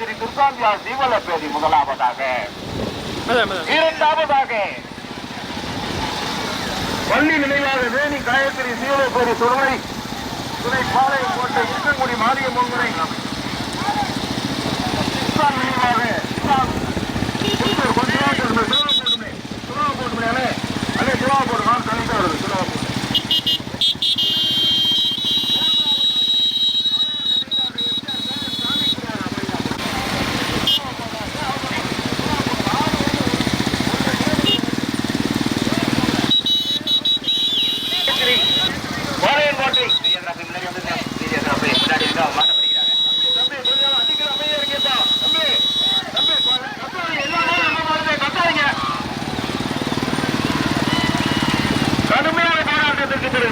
துர்காம்பியா சீவலப்பேரி முதலாவதாக. இரண்டாவதாக. பள்ளி நினைவாக வேணி காயத்ரி சீவலப்பேரி துணை துணை பாளையம் கோட்டை இருக்கங்குடி மாரியம்மன் முறை.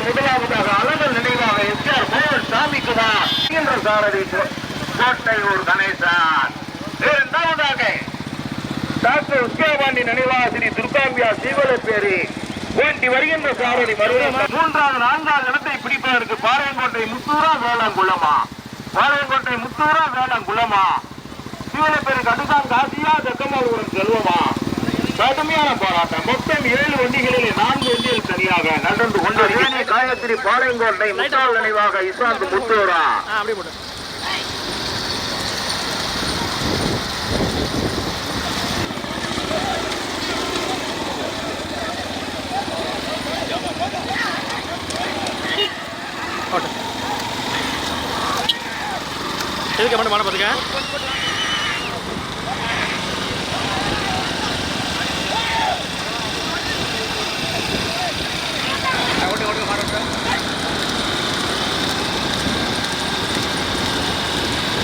முதலாவதாக அழகல் நினைவாக எஸ்ஆர் மோகன் சாமிக்குமார் என்ற சாரதி கோட்டையூர் கணேசன். இரண்டாவதாக டாக்டர் உஸ்கேபாண்டி நினைவாக ஸ்ரீ துர்காம்பியா சீவலப்பேரி வேண்டி வருகின்ற சாரதி மறுபடியும் மூன்றாவது நான்காவது இடத்தை பிடிப்பதற்கு பாளையங்கோட்டை முத்தூரா வேளாங்குளமா பாளையங்கோட்டை முத்தூரா வேளாங்குளமா சீவலப்பேரி கடுகான் காசியா தெக்கமாலூரம் செல்வமா? கடுமையான போராட்டம். மொத்தம் ஏழு வண்டிகளில் நான்கு காயத்ரி பாளையங்கோட்டை முட்டாள் நினைவாக இஸ்லாந்து முத்தூரா இதுக்கு மட்டும் மன பார்த்துக்க.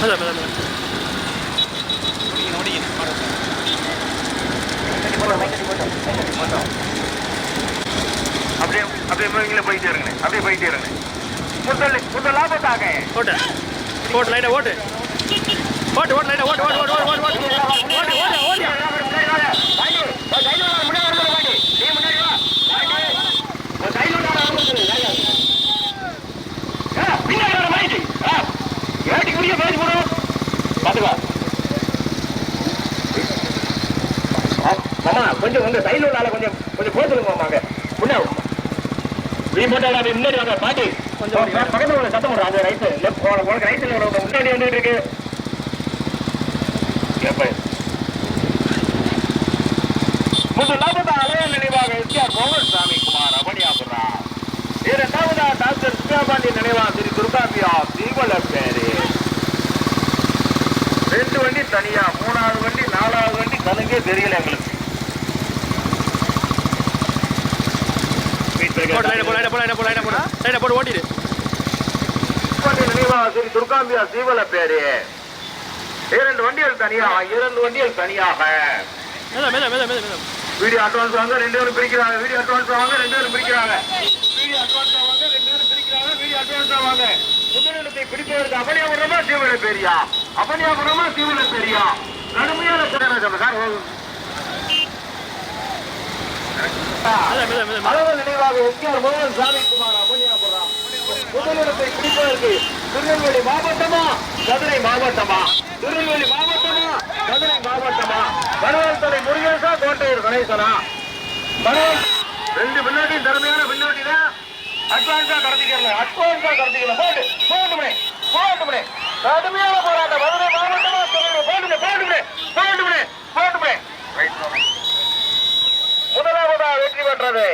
பார்த்துக்க மெல்ல மெல்ல மெல்ல அப்படியே அப்படியே போயிட்டே இருங்க அப்படியே போயிட்டே இருங்க முதல் முதல் லாபத்தாக ஓட்டு ஓட்டு லைட்டாக ஓட்டு ஓட்டு ஓட்டு லைட்டாக ஓட்டு ஓட்டு ஓட்டு ஓட்டு ஓட்டு ஓட்டு ஓட்டு ஓட்டு ஓட்டு கொஞ்சம் வந்து சைடில் உள்ள கொஞ்சம் கொஞ்சம் மாமாங்க முன்னாடி நீ போட்டா முன்னாடி வாங்க பாட்டி. கொஞ்சம் பக்கத்துல உள்ள சத்தம் போடுற அது ரைட்டு லெஃப்ட் உனக்கு ரைட்டில் ஒரு முன்னாடி வந்துட்டு இருக்கு. எப்ப முதலாவதா அலைய நினைவாக எஸ்ஆர் மோகன் சாமி குமார் அவனியாபுரா இரண்டாவதா டாக்டர் சுப்பிரபாண்டி நினைவாக ஸ்ரீ துர்காபியா தீவள பேரு. ரெண்டு வண்டி தனியா மூணாவது வண்டி நாலாவது வண்டி கணக்கே தெரியல எங்களுக்கு. ஸ்ரீ துர்காம்பியா தீவள பேரு. இரண்டு வண்டிகள் தனியா? இரண்டு வண்டிகள் தனியாக. வீடியோ அட்வான்ஸ் வாங்க ரெண்டு பேரும் பிரிக்கிறாங்க. வீடியோ அட்வான்ஸ் வாங்க ரெண்டு பேரும் பிரிக்கிறாங்க. வீடியோ அட்வான்ஸ் வாங்க ரெண்டு பேரும் பிரிக்கிறாங்க. வீடியோ அட்வான்ஸ் வாங்க. முதலிடத்தை பிடிப்பதற்கு அபனியாபுரமா சீவன பெரியா? அபனியாபுரமா சீவன பெரியா? கடுமையான அளவு நினைவாக எஸ்கேஆர் மோகன் சாமிக்குமார் அபனியாபுரம். முதலிடத்தை பிடிப்பதற்கு திருநெல்வேலி மாவட்டமா? மதுரை மாவட்டமா? திருநெல்வேலி மாவட்டமா? மதுரை மாவட்டமா? மருவத்தலை முருகேசா கோட்டையூர் கணேசனா? மருவல் ரெண்டு பின்னாடி திறமையான பின்னாடி தான் அட்வான்ஸா கடத்திக்கிறேன். அட்வான்ஸா கடத்திக்கிறேன். போட்டு போட்டுமே போட்டுமே கடுமையான போராட்டம். மதுரை மாவட்டமா சொல்லணும் போட்டு முதலாவதா வெற்றி பெற்றது.